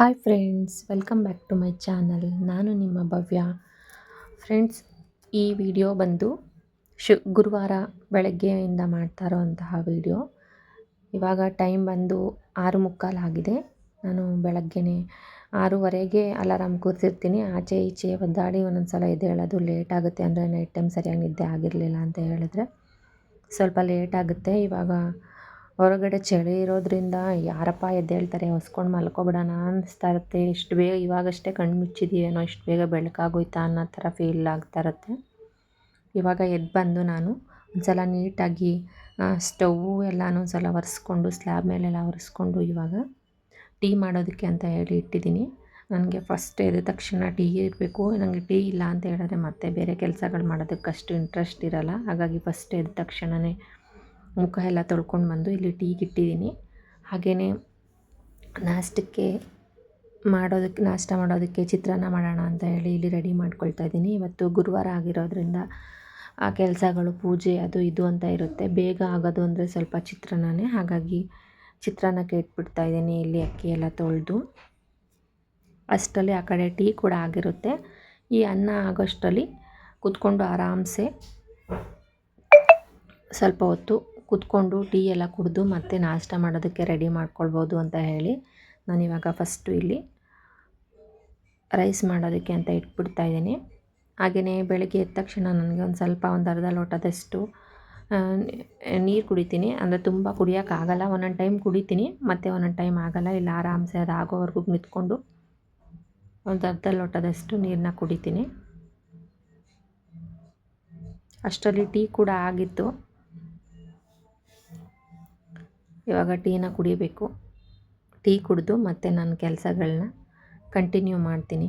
Hi friends, welcome back to my channel. ನಾನು ನಿಮ್ಮ ಭವ್ಯ. Friends, ಈ ವಿಡಿಯೋ ಬಂದು ಶು, ಗುರುವಾರ ಬೆಳಗ್ಗೆಯಿಂದ ಮಾಡ್ತಾ ಇರೋವಂತಹ ವಿಡಿಯೋ. ಇವಾಗ ಟೈಮ್ ಬಂದು ಆರು ಮುಕ್ಕಾಲಾಗಿದೆ ನಾನು ಬೆಳಗ್ಗೆನೇ ಆರೂವರೆಗೆ ಅಲಾರಾಮ್ ಕೂರಿಸಿರ್ತೀನಿ. ಆಚೆ ಈಚೆ ಒದ್ದಾಡಿ ಒಂದೊಂದು ಸಲ ಎದ್ದೇಳೋದು ಲೇಟ್ ಆಗುತ್ತೆ. ಅಂದರೆ ನೈಟ್ ಟೈಮ್ ಸರಿಯಾಗಿ ನಿದ್ದೆ ಆಗಿರಲಿಲ್ಲ ಅಂತ ಹೇಳಿದ್ರೆ ಸ್ವಲ್ಪ ಲೇಟ್ ಆಗುತ್ತೆ. ಇವಾಗ ಹೊರಗಡೆ ಚಳಿ ಇರೋದ್ರಿಂದ ಯಾರಪ್ಪ ಎದ್ದೇಳ್ತಾರೆ, ಹೊಸ್ಕೊಂಡು ಮಲ್ಕೊಬಿಡೋಣ ಅನ್ನಿಸ್ತಾ ಇರುತ್ತೆ. ಇಷ್ಟು ಬೇಗ ಇವಾಗಷ್ಟೇ ಕಣ್ಣು ಮುಚ್ಚಿದೀವೇನೋ, ಇಷ್ಟು ಬೇಗ ಬೆಳಕಾಗೋಯ್ತಾ ಅನ್ನೋ ಥರ ಫೀಲ್ ಆಗ್ತಾ ಇರುತ್ತೆ. ಇವಾಗ ಎದ್ದು ಬಂದು ನಾನು ಒಂದ್ಸಲ ನೀಟಾಗಿ ಸ್ಟವ್ವು ಎಲ್ಲನೂ ಸಲ ಒರೆಸ್ಕೊಂಡು ಸ್ಲ್ಯಾಬ್ ಮೇಲೆಲ್ಲ ಒರೆಸ್ಕೊಂಡು ಇವಾಗ ಟೀ ಮಾಡೋದಕ್ಕೆ ಅಂತ ಹೇಳಿ ಇಟ್ಟಿದ್ದೀನಿ. ನನಗೆ ಫಸ್ಟ್ ಎದ್ದ ತಕ್ಷಣ ಟೀ ಇರಬೇಕು ನನಗೆ ಟೀ ಇಲ್ಲ ಅಂತ ಹೇಳಿದ್ರೆ ಮತ್ತೆ ಬೇರೆ ಕೆಲಸಗಳು ಮಾಡೋದಕ್ಕೆ ಅಷ್ಟು ಇಂಟ್ರೆಸ್ಟ್ ಇರೋಲ್ಲ. ಹಾಗಾಗಿ ಫಸ್ಟ್ ಎದ್ದ ತಕ್ಷಣವೇ ಮುಖ ಎಲ್ಲ ತೊಳ್ಕೊಂಡು ಬಂದು ಇಲ್ಲಿ ಟೀಗೆ ಇಟ್ಟಿದ್ದೀನಿ ಹಾಗೆಯೇ ನಾಷ್ಟಕ್ಕೆ ಮಾಡೋದಕ್ಕೆ, ನಾಷ್ಟ ಮಾಡೋದಕ್ಕೆ ಚಿತ್ರಾನ್ನ ಮಾಡೋಣ ಅಂತ ಹೇಳಿ ಇಲ್ಲಿ ರೆಡಿ ಮಾಡ್ಕೊಳ್ತಾ ಇದ್ದೀನಿ. ಇವತ್ತು ಗುರುವಾರ ಆಗಿರೋದ್ರಿಂದ ಆ ಕೆಲಸಗಳು, ಪೂಜೆ ಅದು ಇದು ಅಂತ ಇರುತ್ತೆ. ಬೇಗ ಆಗೋದು ಅಂದರೆ ಸ್ವಲ್ಪ ಚಿತ್ರಾನ್ನನೇ. ಹಾಗಾಗಿ ಚಿತ್ರಾನ್ನಕ್ಕೆ ಇಟ್ಬಿಡ್ತಾ ಇದ್ದೀನಿ ಇಲ್ಲಿ ಅಕ್ಕಿ ಎಲ್ಲ ತೊಳೆದು. ಅಷ್ಟರಲ್ಲಿ ಆ ಕಡೆ ಟೀ ಕೂಡ ಆಗಿರುತ್ತೆ. ಈ ಅನ್ನ ಆಗೋಷ್ಟರಲ್ಲಿ ಕೂತ್ಕೊಂಡು ಆರಾಮ್ಸೆ ಸ್ವಲ್ಪ ಹೊತ್ತು ಕುತ್ಕೊಂಡು ಟೀ ಎಲ್ಲ ಕುಡಿದು ಮತ್ತೆ ನಾಷ್ಟ ಮಾಡೋದಕ್ಕೆ ರೆಡಿ ಮಾಡ್ಕೊಳ್ಬೋದು ಅಂತ ಹೇಳಿ ನಾನಿವಾಗ ಫಸ್ಟು ಇಲ್ಲಿ ರೈಸ್ ಮಾಡೋದಕ್ಕೆ ಅಂತ ಇಟ್ಬಿಡ್ತಾ ಇದ್ದೀನಿ. ಹಾಗೆಯೇ ಬೆಳಗ್ಗೆ ಎದ್ದ ತಕ್ಷಣ ನನಗೆ ಒಂದು ಸ್ವಲ್ಪ ಒಂದು ಅರ್ಧ ಲೋಟದಷ್ಟು ನೀರು ಕುಡಿತೀನಿ. ಅಂದರೆ ತುಂಬ ಕುಡಿಯೋಕ್ಕಾಗಲ್ಲ ಒಂದೊಂದು ಟೈಮ್ ಕುಡಿತೀನಿ, ಮತ್ತು ಒಂದೊಂದು ಟೈಮ್ ಆಗಲ್ಲ. ಇಲ್ಲ, ಆರಾಮ್ಸೆ ಅದು ಆಗೋವರೆಗೂ ನಿಂತ್ಕೊಂಡು ಒಂದು ಅರ್ಧ ಲೋಟದಷ್ಟು ನೀರನ್ನ ಕುಡಿತೀನಿ. ಅಷ್ಟರಲ್ಲಿ ಟೀ ಕೂಡ ಆಗಿತ್ತು. ಇವಾಗ ಟೀನ ಕುಡಿಬೇಕು. ಟೀ ಕುಡಿದು ಮತ್ತೆ ನನ್ನ ಕೆಲಸಗಳನ್ನ ಕಂಟಿನ್ಯೂ ಮಾಡ್ತೀನಿ.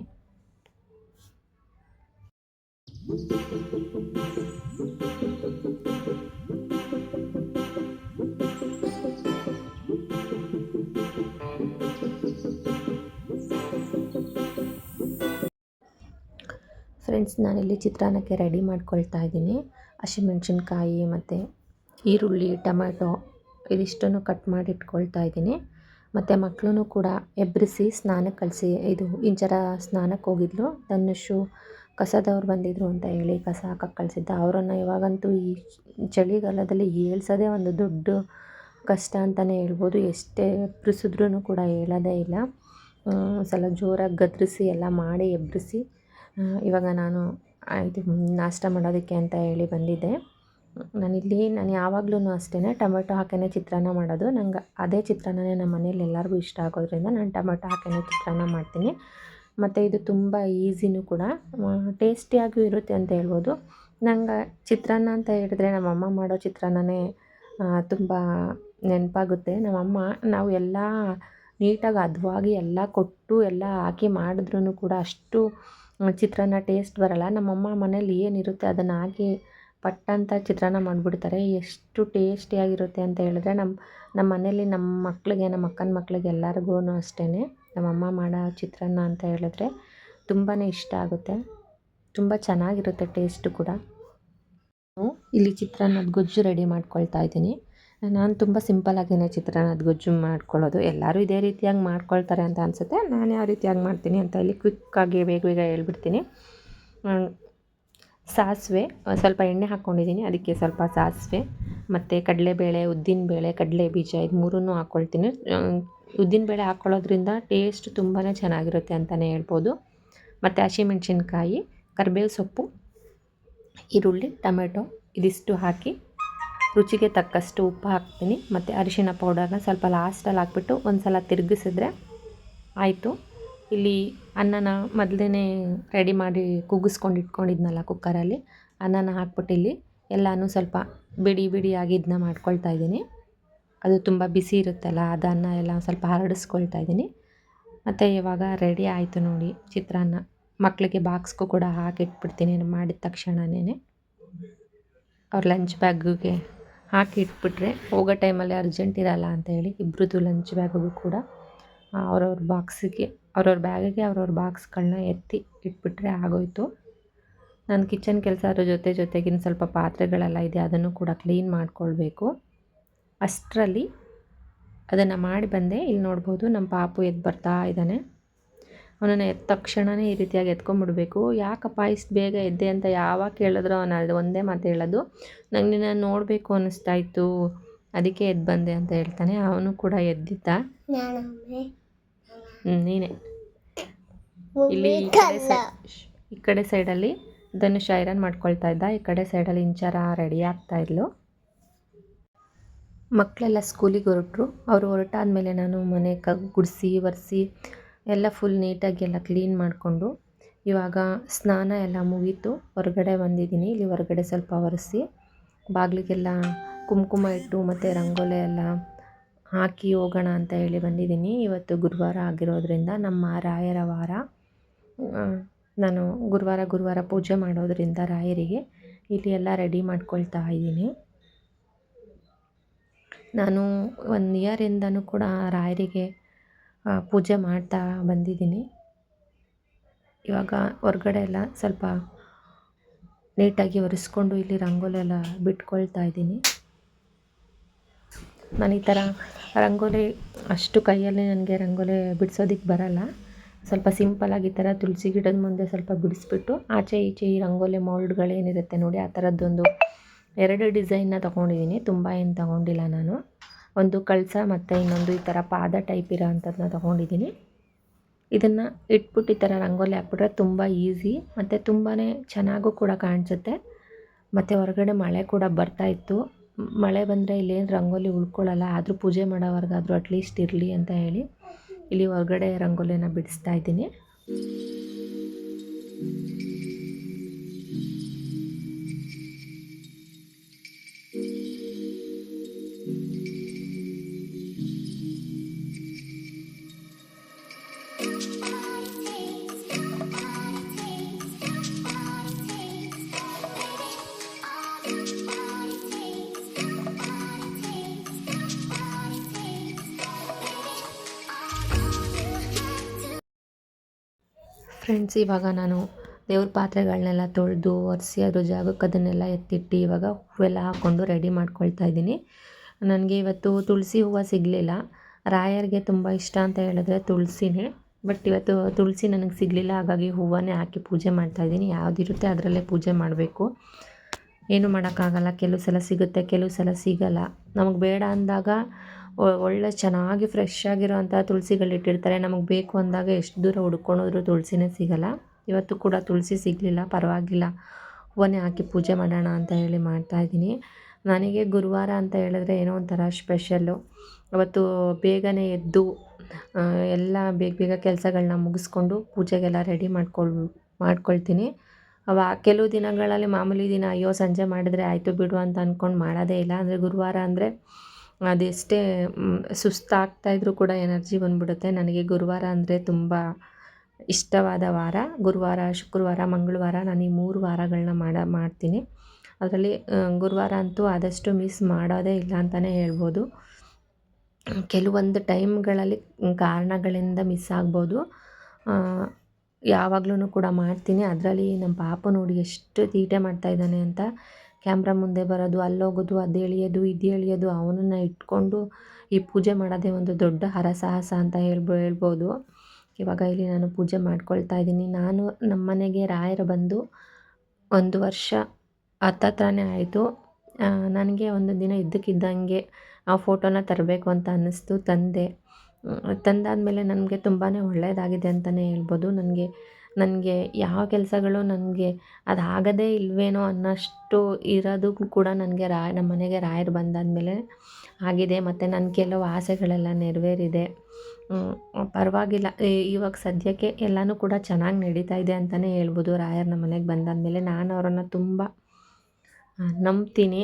ಫ್ರೆಂಡ್ಸ್ ನಾನಿಲ್ಲಿ ಚಿತ್ರಾನ್ನಕ್ಕೆ ರೆಡಿ ಮಾಡ್ಕೊಳ್ತಾ ಇದ್ದೀನಿ. ಹಸಿಮೆಣ್ಸಿನ್ಕಾಯಿ ಮತ್ತು ಈರುಳ್ಳಿ, ಟೊಮೆಟೊ ಇದಿಷ್ಟನ್ನು ಕಟ್ ಮಾಡಿ ಇಟ್ಕೊಳ್ತಾ ಇದ್ದೀನಿ. ಮತ್ತು ಮಕ್ಕಳೂ ಕೂಡ ಎಬ್ಬರಿಸಿ ಸ್ನಾನಕ್ಕೆ ಕಳಿಸಿ ಇದು ಇಂಚರ ಸ್ನಾನಕ್ಕೆ ಹೋಗಿದ್ಲು. ಧನುಷು ಕಸದವ್ರು ಬಂದಿದ್ರು ಅಂತ ಹೇಳಿ ಕಸ ಹಾಕಕ್ಕೆ ಕಳಿಸಿದ್ದ. ಅವರನ್ನು ಇವಾಗಂತೂ ಈ ಚಳಿಗಾಲದಲ್ಲಿ ಏಳ್ಸೋದೇ ಒಂದು ದೊಡ್ಡ ಕಷ್ಟ ಅಂತಲೇ ಹೇಳ್ಬೋದು. ಎಷ್ಟೇ ಎಬ್ಬರಿಸಿದ್ರೂ ಕೂಡ ಹೇಳೋದೇ ಇಲ್ಲ. ಸಲ ಜೋರಾಗಿ ಗದರಿಸಿ ಎಲ್ಲ ಮಾಡಿ ಎಬ್ಬರಿಸಿ ಇವಾಗ ನಾನು ಇದು ನಾಷ್ಟ ಮಾಡೋದಕ್ಕೆ ಅಂತ ಹೇಳಿ ಬಂದಿದ್ದೆ. ನಾನಿಲ್ಲಿ, ನಾನು ಯಾವಾಗ್ಲೂ ಅಷ್ಟೇ ಟೊಮೆಟೊ ಹಾಕೇನೆ ಚಿತ್ರಾನ್ನ ಮಾಡೋದು. ನಂಗೆ ಅದೇ ಚಿತ್ರಾನ್ನನೇ ನಮ್ಮ ಮನೇಲಿ ಎಲ್ಲರಿಗೂ ಇಷ್ಟ ಆಗೋದ್ರಿಂದ ನಾನು ಟೊಮೆಟೊ ಹಾಕೇನೆ ಚಿತ್ರಾನ್ನ ಮಾಡ್ತೀನಿ. ಮತ್ತು ಇದು ತುಂಬ ಈಸಿನೂ ಕೂಡ ಟೇಸ್ಟಿಯಾಗೂ ಇರುತ್ತೆ ಅಂತ ಹೇಳ್ಬೋದು. ನಂಗೆ ಚಿತ್ರಾನ್ನ ಅಂತ ಹೇಳಿದ್ರೆ ನಮ್ಮಮ್ಮ ಮಾಡೋ ಚಿತ್ರಾನ್ನನೇ ತುಂಬ ನೆನಪಾಗುತ್ತೆ. ನಮ್ಮಮ್ಮ ನಾವು ಎಲ್ಲ ನೀಟಾಗಿ ಹದ್ವಾಗಿ ಎಲ್ಲ ಕೊಟ್ಟು ಎಲ್ಲ ಹಾಕಿ ಮಾಡಿದ್ರೂ ಕೂಡ ಅಷ್ಟು ಚಿತ್ರಾನ್ನ ಟೇಸ್ಟ್ ಬರಲ್ಲ. ನಮ್ಮಮ್ಮ ಮನೇಲಿ ಏನಿರುತ್ತೆ ಅದನ್ನು ಹಾಕಿ ಪಟ್ ಅಂತ ಚಿತ್ರಾನ್ನ ಮಾಡಿಬಿಡ್ತಾರೆ. ಎಷ್ಟು ಟೇಸ್ಟಿಯಾಗಿರುತ್ತೆ ಅಂತ ಹೇಳಿದ್ರೆ ನಮ್ಮ ನಮ್ಮ ಮನೇಲಿ ನಮ್ಮ ಮಕ್ಕಳಿಗೆ ನಮ್ಮ ಅಕ್ಕನ ಮಕ್ಕಳಿಗೆ ಎಲ್ಲರಿಗೂ ಅಷ್ಟೇ ನಮ್ಮಮ್ಮ ಮಾಡೋ ಚಿತ್ರಾನ್ನ ಅಂತ ಹೇಳಿದ್ರೆ ತುಂಬಾ ಇಷ್ಟ ಆಗುತ್ತೆ. ತುಂಬ ಚೆನ್ನಾಗಿರುತ್ತೆ ಟೇಸ್ಟು ಕೂಡ. ಇಲ್ಲಿ ಚಿತ್ರಾನ್ನದ ಗೊಜ್ಜು ರೆಡಿ ಮಾಡ್ಕೊಳ್ತಾ ಇದ್ದೀನಿ. ನಾನು ತುಂಬ ಆಗಿನ ಚಿತ್ರಾನ್ನದ ಗೊಜ್ಜು ಮಾಡ್ಕೊಳ್ಳೋದು. ಎಲ್ಲರೂ ಇದೇ ರೀತಿಯಾಗಿ ಮಾಡ್ಕೊಳ್ತಾರೆ ಅಂತ ಅನಿಸುತ್ತೆ. ನಾನು ಯಾವ ರೀತಿಯಾಗಿ ಮಾಡ್ತೀನಿ ಅಂತ ಇಲ್ಲಿ ಕ್ವಿಕ್ಕಾಗಿ ಬೇಗ ಬೇಗ ಹೇಳ್ಬಿಡ್ತೀನಿ. ಸಾಸಿವೆ ಸ್ವಲ್ಪ ಎಣ್ಣೆ ಹಾಕ್ಕೊಂಡಿದ್ದೀನಿ ಅದಕ್ಕೆ ಸ್ವಲ್ಪ ಸಾಸಿವೆ ಮತ್ತು ಕಡಲೆಬೇಳೆ, ಉದ್ದಿನಬೇಳೆ ಕಡಲೆ ಬೀಜ ಇದು ಮೂರನ್ನೂ ಹಾಕ್ಕೊಳ್ತೀನಿ ಉದ್ದಿನಬೇಳೆ ಹಾಕ್ಕೊಳ್ಳೋದ್ರಿಂದ ಟೇಸ್ಟ್ ತುಂಬಾ ಚೆನ್ನಾಗಿರುತ್ತೆ ಅಂತಲೇ ಹೇಳ್ಬೋದು. ಮತ್ತು ಹಸಿಮೆಣ್ಸಿನ್ಕಾಯಿ, ಕರಿಬೇವು ಸೊಪ್ಪು, ಈರುಳ್ಳಿ, ಟೊಮೆಟೊ ಇದಿಷ್ಟು ಹಾಕಿ ರುಚಿಗೆ ತಕ್ಕಷ್ಟು ಉಪ್ಪು ಹಾಕ್ತೀನಿ. ಮತ್ತು ಅರಿಶಿಣ ಪೌಡರ್ನ ಸ್ವಲ್ಪ ಲಾಸ್ಟಲ್ಲಿ ಹಾಕ್ಬಿಟ್ಟು ಒಂದು ಸಲ ತಿರುಗಿಸಿದ್ರೆ ಆಯಿತು. ಇಲ್ಲಿ ಅನ್ನನ ಮೊದಲೇ ರೆಡಿ ಮಾಡಿ ಕುಗ್ಗಿಸ್ಕೊಂಡು ಇಟ್ಕೊಂಡಿದ್ನಲ್ಲ ಕುಕ್ಕರಲ್ಲಿ ಅನ್ನನ ಹಾಕ್ಬಿಟ್ಟು ಇಲ್ಲಿ ಎಲ್ಲನೂ ಸ್ವಲ್ಪ ಬಿಡಿ ಬಿಡಿಯಾಗಿ ಇದನ್ನ ಮಾಡ್ಕೊಳ್ತಾ ಇದ್ದೀನಿ. ಅದು ತುಂಬ ಬಿಸಿ ಇರುತ್ತಲ್ಲ, ಅದು ಅನ್ನ ಎಲ್ಲ ಸ್ವಲ್ಪ ಹರಡಿಸ್ಕೊಳ್ತಾ ಇದ್ದೀನಿ. ಮತ್ತು ಇವಾಗ ರೆಡಿ ಆಯಿತು ನೋಡಿ ಚಿತ್ರಾನ್ನ. ಮಕ್ಕಳಿಗೆ ಬಾಕ್ಸ್ಗೂ ಕೂಡ ಹಾಕಿಟ್ಬಿಡ್ತೀನಿ ಮಾಡಿದ ತಕ್ಷಣನೇ ಅವ್ರ ಲಂಚ್ ಬ್ಯಾಗಿಗೆ ಹಾಕಿ ಇಟ್ಬಿಟ್ರೆ ಹೋಗೋ ಟೈಮಲ್ಲಿ ಅರ್ಜೆಂಟ್ ಇರಲ್ಲ ಅಂತ ಹೇಳಿ ಇಬ್ಬರದ್ದು ಲಂಚ್ ಬ್ಯಾಗಿಗೂ ಕೂಡ ಅವ್ರವ್ರ ಬಾಕ್ಸಿಗೆ ಅವ್ರವ್ರ ಬ್ಯಾಗಿಗೆ ಅವ್ರವ್ರ ಬಾಕ್ಸ್ಗಳನ್ನ ಎತ್ತಿ ಇಟ್ಬಿಟ್ರೆ ಆಗೋಯಿತು. ನಾನು ಕಿಚನ್ ಕೆಲಸ ಅದ್ರ ಜೊತೆ ಜೊತೆಗಿನ ಸ್ವಲ್ಪ ಪಾತ್ರೆಗಳೆಲ್ಲ ಇದೆ, ಅದನ್ನು ಕೂಡ ಕ್ಲೀನ್ ಮಾಡಿಕೊಳ್ಬೇಕು. ಅಷ್ಟರಲ್ಲಿ ಅದನ್ನು ಮಾಡಿ ಬಂದೆ. ಇಲ್ಲಿ ನೋಡ್ಬೋದು ನಮ್ಮ ಪಾಪು ಎದ್ದು ಬರ್ತಾ ಇದ್ದಾನೆ. ಅವನನ್ನು ಎದ್ದ ತಕ್ಷಣವೇ ಈ ರೀತಿಯಾಗಿ ಎತ್ಕೊಂಡ್ಬಿಡ್ಬೇಕು ಯಾಕಪ್ಪ ಇಷ್ಟು ಬೇಗ ಎದ್ದೆ ಅಂತ ಯಾವಾಗ ಕೇಳಿದ್ರು ಅವನು ಅದು ಒಂದೇ ಮಾತು ಹೇಳೋದು, ನಂಗೆ ನಿನ್ನ ನೋಡಬೇಕು ಅನ್ನಿಸ್ತಾ ಇತ್ತು, ಅದಕ್ಕೆ ಎದ್ದು ಬಂದೆ ಅಂತ ಹೇಳ್ತಾನೆ. ಅವನು ಕೂಡ ಎದ್ದಿದ್ದ. ನೀನೇ. ಇಲ್ಲಿ ಈ ಕಡೆ ಸೈ- ಈ ಕಡೆ ಸೈಡಲ್ಲಿ ಧನುಷ್ ಐರನ್ ಮಾಡ್ಕೊಳ್ತಾ ಇದ್ದ ಈ ಕಡೆ ಸೈಡಲ್ಲಿ ಇಂಚಾರ ರೆಡಿ ಆಗ್ತಾ ಇದ್ಲು. ಮಕ್ಕಳೆಲ್ಲ ಸ್ಕೂಲಿಗೆ ಹೊರಟ್ರು. ಅವರು ಹೊರಟಾದ್ಮೇಲೆ ನಾನು ಮನೆ ಕ ಗುಡಿಸಿ ಒರೆಸಿ ಎಲ್ಲ ಫುಲ್ ನೀಟಾಗಿ ಎಲ್ಲ ಕ್ಲೀನ್ ಮಾಡಿಕೊಂಡು ಇವಾಗ ಸ್ನಾನ ಎಲ್ಲ ಮುಗೀತು. ಹೊರಗಡೆ ಬಂದಿದ್ದೀನಿ. ಇಲ್ಲಿ ಹೊರಗಡೆ ಸ್ವಲ್ಪ ಒರೆಸಿ ಬಾಗಿಲಿಗೆಲ್ಲ ಕುಂಕುಮ ಇಟ್ಟು ಮತ್ತು ರಂಗೋಲೆ ಎಲ್ಲ ಹಾಕಿ ಹೋಗೋಣ ಅಂತ ಹೇಳಿ ಬಂದಿದ್ದೀನಿ. ಇವತ್ತು ಗುರುವಾರ ಆಗಿರೋದ್ರಿಂದ ನಮ್ಮ ರಾಯರ ವಾರ. ನಾನು ಗುರುವಾರ ಗುರುವಾರ ಪೂಜೆ ಮಾಡೋದ್ರಿಂದ ರಾಯರಿಗೆ ಇಲ್ಲಿ ಎಲ್ಲ ರೆಡಿ ಮಾಡ್ಕೊಳ್ತಾ ಇದ್ದೀನಿ. ನಾನು ಒನ್ ಇಯರಿಂದನೂ ಕೂಡ ರಾಯರಿಗೆ ಪೂಜೆ ಮಾಡ್ತಾ ಬಂದಿದ್ದೀನಿ. ಇವಾಗ ಹೊರ್ಗಡೆ ಎಲ್ಲ ಸ್ವಲ್ಪ ನೀಟಾಗಿ ಒರೆಸ್ಕೊಂಡು ಇಲ್ಲಿ ರಂಗೋಲೆಲ್ಲ ಬಿಟ್ಕೊಳ್ತಾ ಇದ್ದೀನಿ. ನಾನು ಈ ಥರ ರಂಗೋಲಿ ಅಷ್ಟು ಕೈಯಲ್ಲಿ ನನಗೆ ರಂಗೋಲಿ ಬಿಡಿಸೋದಕ್ಕೆ ಬರಲ್ಲ. ಸ್ವಲ್ಪ ಸಿಂಪಲಾಗಿ ಈ ಥರ ತುಳಸಿ ಗಿಡದ ಮುಂದೆ ಸ್ವಲ್ಪ ಬಿಡಿಸ್ಬಿಟ್ಟು ಆಚೆ ಈಚೆ ಈ ರಂಗೋಲಿ ಮೌಲ್ಡ್ಗಳೇನಿರುತ್ತೆ ನೋಡಿ ಆ ಥರದ್ದೊಂದು ಎರಡು ಡಿಸೈನ್ನ ತೊಗೊಂಡಿದ್ದೀನಿ. ತುಂಬ ಏನು ತೊಗೊಂಡಿಲ್ಲ ನಾನು. ಒಂದು ಕಳಸ ಮತ್ತು ಇನ್ನೊಂದು ಈ ಥರ ಪಾದ ಟೈಪ್ ಇರೋ ಅಂಥದ್ದನ್ನ ತೊಗೊಂಡಿದ್ದೀನಿ. ಇದನ್ನು ಇಟ್ಬಿಟ್ಟು ಈ ಥರ ರಂಗೋಲಿ ಹಾಕ್ಬಿಟ್ರೆ ತುಂಬ ಈಸಿ ಮತ್ತು ತುಂಬಾ ಚೆನ್ನಾಗೂ ಕೂಡ ಕಾಣಿಸುತ್ತೆ. ಮತ್ತು ಹೊರಗಡೆ ಮಳೆ ಕೂಡ ಬರ್ತಾ ಇತ್ತು. ಮ್- ಮಳೆ ಬಂದರೆ ಇಲ್ಲೇನು ರಂಗೋಲಿ ಉಳ್ಕೊಳ್ಳಲ್ಲ ಆದರೂ ಪೂಜೆ ಮಾಡೋವರೆಗಾದರೂ ಅಟ್ಲೀಸ್ಟ್ ಇರಲಿ ಅಂತ ಹೇಳಿ ಇಲ್ಲಿ ಹೊರಗಡೆ ರಂಗೋಲಿನ ಬಿಡಿಸ್ತಾ ಇದ್ದೀನಿ. ಫ್ರೆಂಡ್ಸ್ ಇವಾಗ ನಾನು ದೇವ್ರ ಪಾತ್ರೆಗಳನ್ನೆಲ್ಲ ತೊಳೆದು ಒರೆಸಿ ಅದ್ರ ಜಾಗಕ್ಕೆ ಅದನ್ನೆಲ್ಲ ಎತ್ತಿಟ್ಟು ಇವಾಗ ಹೂವೆಲ್ಲ ಹಾಕ್ಕೊಂಡು ರೆಡಿ ಮಾಡ್ಕೊಳ್ತಾ ಇದ್ದೀನಿ. ನನಗೆ ಇವತ್ತು ತುಳಸಿ ಹೂವು ಸಿಗಲಿಲ್ಲ. ರಾಯರಿಗೆ ತುಂಬ ಇಷ್ಟ ಅಂತ ಹೇಳಿದ್ರೆ ತುಳಸಿನೇ. ಬಟ್ ಇವತ್ತು ತುಳಸಿ ನನಗೆ ಸಿಗಲಿಲ್ಲ. ಹಾಗಾಗಿ ಹೂವನ್ನೇ ಹಾಕಿ ಪೂಜೆ ಮಾಡ್ತಾಯಿದ್ದೀನಿ ಯಾವುದಿರುತ್ತೆ ಅದರಲ್ಲೇ ಪೂಜೆ ಮಾಡಬೇಕು. ಏನು ಮಾಡೋಕ್ಕಾಗಲ್ಲ. ಕೆಲವು ಸಲ ಸಿಗುತ್ತೆ, ಕೆಲವು ಸಲ ಸಿಗಲ್ಲ. ನಮಗೆ ಬೇಡ ಅಂದಾಗ ಒಳ್ಳೆ ಚೆನ್ನಾಗಿ ಫ್ರೆಶ್ ಆಗಿರೋವಂಥ ತುಳಸಿಗಳು ಇಟ್ಟಿರ್ತಾರೆ. ನಮಗೆ ಬೇಕು ಅಂದಾಗ ಎಷ್ಟು ದೂರ ಹುಡ್ಕೊಂಡೋದ್ರೂ ತುಳಸಿನೇ ಸಿಗಲ್ಲ. ಇವತ್ತು ಕೂಡ ತುಳಸಿ ಸಿಗಲಿಲ್ಲ, ಪರವಾಗಿಲ್ಲ. ಹೂವನ್ನೇ ಹಾಕಿ ಪೂಜೆ ಮಾಡೋಣ ಅಂತ ಹೇಳಿ ಮಾಡ್ತಾಯಿದ್ದೀನಿ ನನಗೆ ಗುರುವಾರ ಅಂತ ಹೇಳಿದ್ರೆ ಏನೋ ಒಂಥರ ಸ್ಪೆಷಲ್ಲು ಅವತ್ತು ಬೇಗನೆ ಎದ್ದು ಎಲ್ಲ ಬೇಗ ಬೇಗ ಕೆಲಸಗಳನ್ನ ಮುಗಿಸ್ಕೊಂಡು ಪೂಜೆಗೆಲ್ಲ ರೆಡಿ ಮಾಡ್ಕೊಳ್, ಮಾಡ್ಕೊಳ್ತೀನಿ. ಅವ ಕೆಲವು ದಿನಗಳಲ್ಲಿ ಮಾಮೂಲಿ ದಿನ ಅಯ್ಯೋ ಸಂಜೆ ಮಾಡಿದ್ರೆ ಆಯಿತು ಬಿಡು ಅಂತ ಅಂದ್ಕೊಂಡು ಮಾಡೋದೇ ಇಲ್ಲ. ಅಂದರೆ ಗುರುವಾರ ಅಂದರೆ ಅದೆಷ್ಟೇ ಸುಸ್ತಾಗ್ತಾಯಿದ್ರು ಕೂಡ ಎನರ್ಜಿ ಬಂದ್ಬಿಡುತ್ತೆ. ನನಗೆ ಗುರುವಾರ ಅಂದರೆ ತುಂಬ ಇಷ್ಟವಾದ ವಾರ. ಗುರುವಾರ, ಶುಕ್ರವಾರ, ಮಂಗಳವಾರ ನಾನು ಈ ಮೂರು ವಾರಗಳನ್ನ ಮಾಡ, ಮಾಡ್ತೀನಿ. ಅದರಲ್ಲಿ ಗುರುವಾರ ಅಂತೂ ಆದಷ್ಟು ಮಿಸ್ ಮಾಡೋದೇ ಇಲ್ಲ ಅಂತಲೇ ಹೇಳ್ಬೋದು. ಕೆಲವೊಂದು ಟೈಮ್ಗಳಲ್ಲಿ ಕಾರಣಗಳಿಂದ ಮಿಸ್ ಆಗ್ಬೋದು. ಯಾವಾಗ್ಲೂ ಕೂಡ ಮಾಡ್ತೀನಿ. ಅದರಲ್ಲಿ ನಮ್ಮ ಪಾಪ ನೋಡಿ ಎಷ್ಟು ತೀಟೆ ಮಾಡ್ತಾಯಿದ್ದಾನೆ ಅಂತ ಕ್ಯಾಮ್ರಾ ಮುಂದೆ ಬರೋದು, ಅಲ್ಲೋಗೋದು, ಅದು ಎಳಿಯೋದು, ಇದು ಎಳಿಯೋದು, ಅವನನ್ನು ಇಟ್ಕೊಂಡು ಈ ಪೂಜೆ ಮಾಡೋದೇ ಒಂದು ದೊಡ್ಡ ಹರಸಾಹಸ ಅಂತ ಹೇಳ್ಬೋ, ಹೇಳ್ಬೋದು. ಇವಾಗ ಇಲ್ಲಿ ನಾನು ಪೂಜೆ ಮಾಡ್ಕೊಳ್ತಾ ಇದ್ದೀನಿ. ನಾನು ನಮ್ಮ ಮನೆಗೆ ರಾಯರು ಬಂದು ಒಂದು ವರ್ಷ ಹತ್ತತ್ರನೇ ಆಯಿತು. ನನಗೆ ಒಂದು ದಿನ ಇದ್ದಕ್ಕಿದ್ದಂಗೆ ಆ ಫೋಟೋನ ತರಬೇಕು ಅಂತ ಅನ್ನಿಸ್ತು ತಂದೆ. ತಂದಾದಮೇಲೆ ನನಗೆ ತುಂಬಾ ಒಳ್ಳೆಯದಾಗಿದೆ ಅಂತಲೇ ಹೇಳ್ಬೋದು. ನನಗೆ ನನಗೆ ಯಾವ ಕೆಲಸಗಳು ನನಗೆ ಅದು ಆಗದೇ ಇಲ್ವೇನೋ ಅನ್ನೋಷ್ಟು ಇರೋದು ಕೂಡ ನನಗೆ ರಾಯ ನಮ್ಮ ಮನೆಗೆ ರಾಯರು ಬಂದಾದಮೇಲೆ ಆಗಿದೆ. ಮತ್ತು ನನ್ನ ಕೆಲವು ಆಸೆಗಳೆಲ್ಲ ನೆರವೇರಿದೆ. ಪರವಾಗಿಲ್ಲ. ಇವಾಗ ಸದ್ಯಕ್ಕೆ ಎಲ್ಲನೂ ಕೂಡ ಚೆನ್ನಾಗಿ ನಡೀತಾ ಇದೆ ಅಂತಲೇ ಹೇಳ್ಬೋದು. ರಾಯರು ನಮ್ಮ ಮನೆಗೆ ಬಂದಾದಮೇಲೆ ನಾನು ಅವರನ್ನು ತುಂಬ ನಂಬ್ತೀನಿ.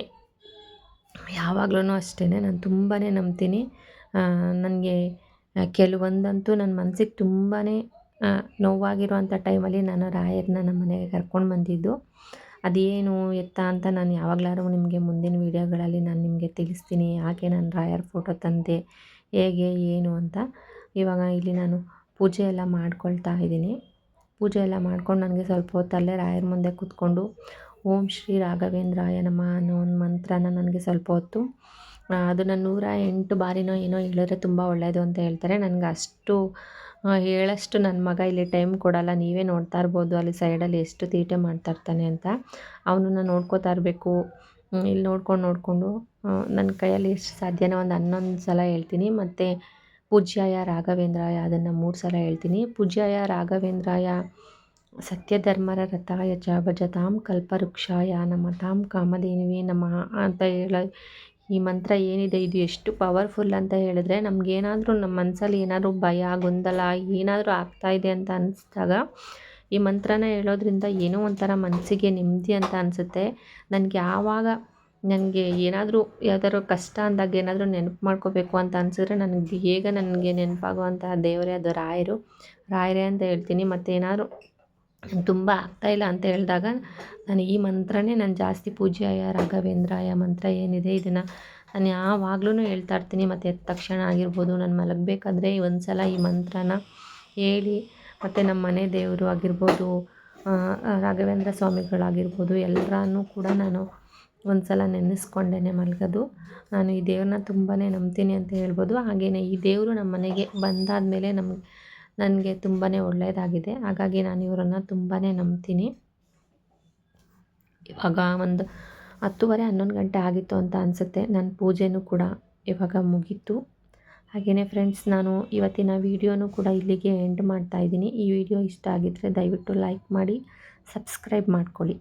ಯಾವಾಗ್ಲೂ ಅಷ್ಟೇ ನಾನು ತುಂಬಾ ನಂಬ್ತೀನಿ. ನನಗೆ ಕೆಲವೊಂದಂತೂ ನನ್ನ ಮನ್ಸಿಗೆ ತುಂಬಾ ನೋವಾಗಿರುವಂಥ ಟೈಮಲ್ಲಿ ನಾನು ರಾಯರನ್ನ ನಮ್ಮ ಮನೆಗೆ ಕರ್ಕೊಂಡು ಬಂದಿದ್ದು. ಅದೇನು ಎತ್ತ ಅಂತ ನಾನು ಯಾವಾಗಲಾದ್ರೂ ನಿಮಗೆ ಮುಂದಿನ ವೀಡಿಯೋಗಳಲ್ಲಿ ನಾನು ನಿಮಗೆ ತಿಳಿಸ್ತೀನಿ. ಯಾಕೆ ನಾನು ರಾಯರ ಫೋಟೋ ತಂದೆ, ಹೇಗೆ, ಏನು ಅಂತ. ಇವಾಗ ಇಲ್ಲಿ ನಾನು ಪೂಜೆ ಎಲ್ಲ ಮಾಡ್ಕೊಳ್ತಾ ಇದ್ದೀನಿ. ಪೂಜೆ ಎಲ್ಲ ಮಾಡ್ಕೊಂಡು ನನಗೆ ಸ್ವಲ್ಪ ಹೊತ್ತಲ್ಲೇ ರಾಯರ ಮುಂದೆ ಕೂತ್ಕೊಂಡು ಓಂ ಶ್ರೀ ರಾಘವೇಂದ್ರಾಯ ನಮಃ ಅನ್ನೋ ಒಂದು ಮಂತ್ರನ ನನಗೆ ಸ್ವಲ್ಪ ಹೊತ್ತು ಅದನ್ನು ನೂರ ಎಂಟು ಬಾರಿನೋ ಏನೋ ಹೇಳಿದ್ರೆ ತುಂಬ ಒಳ್ಳೆಯದು ಅಂತ ಹೇಳ್ತಾರೆ. ನನಗೆ ಅಷ್ಟು ಹೇಳಷ್ಟು ನನ್ನ ಮಗ ಇಲ್ಲಿ ಟೈಮ್ ಕೊಡಲ್ಲ, ನೀವೇ ನೋಡ್ತಾ ಇರ್ಬೋದು ಅಲ್ಲಿ ಸೈಡಲ್ಲಿ ಎಷ್ಟು ತೀಟೆ ಮಾಡ್ತಾ ಇರ್ತಾನೆ ಅಂತ. ಅವನನ್ನು ನೋಡ್ಕೋತಾ ಇರಬೇಕು. ಇಲ್ಲಿ ನೋಡ್ಕೊಂಡು ನೋಡಿಕೊಂಡು ನನ್ನ ಕೈಯಲ್ಲಿ ಎಷ್ಟು ಸಾಧ್ಯನೋ ಒಂದು ಹನ್ನೊಂದು ಸಲ ಹೇಳ್ತೀನಿ. ಮತ್ತು ಪೂಜ್ಯಾಯ ರಾಘವೇಂದ್ರಾಯ ಅದನ್ನು ಮೂರು ಸಲ ಹೇಳ್ತೀನಿ. ಪೂಜ್ಯಾಯ ರಾಘವೇಂದ್ರಾಯ, ಸತ್ಯಧರ್ಮರ ರಥಾಯ ಚ ಭಜತಾಂ ಕಲ್ಪವೃಕ್ಷಾಯ ನಮ್ಮ ತಾಂ ಕಾಮಧೇನುವೇ ನಮಃ ಅಂತ ಹೇಳ ಈ ಮಂತ್ರ ಏನಿದೆ, ಇದು ಎಷ್ಟು ಪವರ್ಫುಲ್ ಅಂತ ಹೇಳಿದ್ರೆ, ನಮಗೇನಾದರೂ ನಮ್ಮ ಮನಸ್ಸಲ್ಲಿ ಏನಾದರೂ ಭಯ, ಗೊಂದಲ, ಏನಾದರೂ ಆಗ್ತಾ ಇದೆ ಅಂತ ಅನಿಸಿದಾಗ, ಈ ಮಂತ್ರನ ಹೇಳೋದ್ರಿಂದ ಏನೋ ಒಂಥರ ಮನಸ್ಸಿಗೆ ನೆಮ್ಮದಿ ಅಂತ ಅನಿಸುತ್ತೆ. ನನಗೆ ಯಾವಾಗ ನನಗೆ ಏನಾದರೂ ಯಾವ್ದಾದ್ರು ಕಷ್ಟ ಅಂದಾಗ ಏನಾದರೂ ನೆನಪು ಮಾಡ್ಕೋಬೇಕು ಅಂತ ಅನಿಸಿದ್ರೆ, ನನಗೆ ಬೇಗ ನನಗೆ ನೆನಪಾಗುವಂತಹ ದೇವರೇ ಅದು ರಾಯರು. ರಾಯರೇ ಅಂತ ಹೇಳ್ತೀನಿ. ಮತ್ತು ಏನಾದರೂ ತುಂಬ ಆಗ್ತಾಯಿಲ್ಲ ಅಂತ ಹೇಳಿದಾಗ ನಾನು ಈ ಮಂತ್ರನೇ ನಾನು ಜಾಸ್ತಿ ಪೂಜ್ಯಾಯ, ರಾಘವೇಂದ್ರಾಯ ಮಂತ್ರ ಏನಿದೆ ಇದನ್ನು ನಾನು ಯಾವಾಗ್ಲೂ ಹೇಳ್ತಾ ಇರ್ತೀನಿ. ಮತ್ತು ಎದ್ದ ತಕ್ಷಣ ಆಗಿರ್ಬೋದು, ನಾನು ಮಲಗಬೇಕಾದ್ರೆ ಒಂದು ಸಲ ಈ ಮಂತ್ರನ ಹೇಳಿ, ಮತ್ತು ನಮ್ಮ ಮನೆ ದೇವರು ಆಗಿರ್ಬೋದು ರಾಘವೇಂದ್ರ ಸ್ವಾಮಿಗಳಾಗಿರ್ಬೋದು ಎಲ್ಲರನ್ನೂ ಕೂಡ ನಾನು ಒಂದು ಸಲ ನೆನೆಸ್ಕೊಂಡೇ ಮಲಗೋದು. ನಾನು ಈ ದೇವ್ರನ್ನ ತುಂಬಾ ನಂಬ್ತೀನಿ ಅಂತ ಹೇಳ್ಬೋದು. ಹಾಗೆಯೇ ಈ ದೇವರು ನಮ್ಮ ಮನೆಗೆ ಬಂದಾದ ಮೇಲೆ ನಮ್ಗೆ ನನಗೆ ತುಂಬಾ ಒಳ್ಳೆಯದಾಗಿದೆ. ಹಾಗಾಗಿ ನಾನು ಇವರನ್ನು ತುಂಬಾ ನಂಬ್ತೀನಿ. ಇವಾಗ ಒಂದು ಹತ್ತುವರೆ, ಹನ್ನೊಂದು ಗಂಟೆ ಆಗಿತ್ತು ಅಂತ ಅನಿಸುತ್ತೆ. ನನ್ನ ಪೂಜೆನೂ ಕೂಡ ಇವಾಗ ಮುಗೀತು. ಹಾಗೆಯೇ ಫ್ರೆಂಡ್ಸ್ ನಾನು ಇವತ್ತಿನ ವೀಡಿಯೋನೂ ಕೂಡ ಇಲ್ಲಿಗೆ ಎಂಡ್ ಮಾಡ್ತಾ ಇದ್ದೀನಿ. ಈ ವಿಡಿಯೋ ಇಷ್ಟ ಆಗಿದ್ದರೆ ದಯವಿಟ್ಟು ಲೈಕ್ ಮಾಡಿ ಸಬ್ಸ್ಕ್ರೈಬ್ ಮಾಡ್ಕೊಳ್ಳಿ.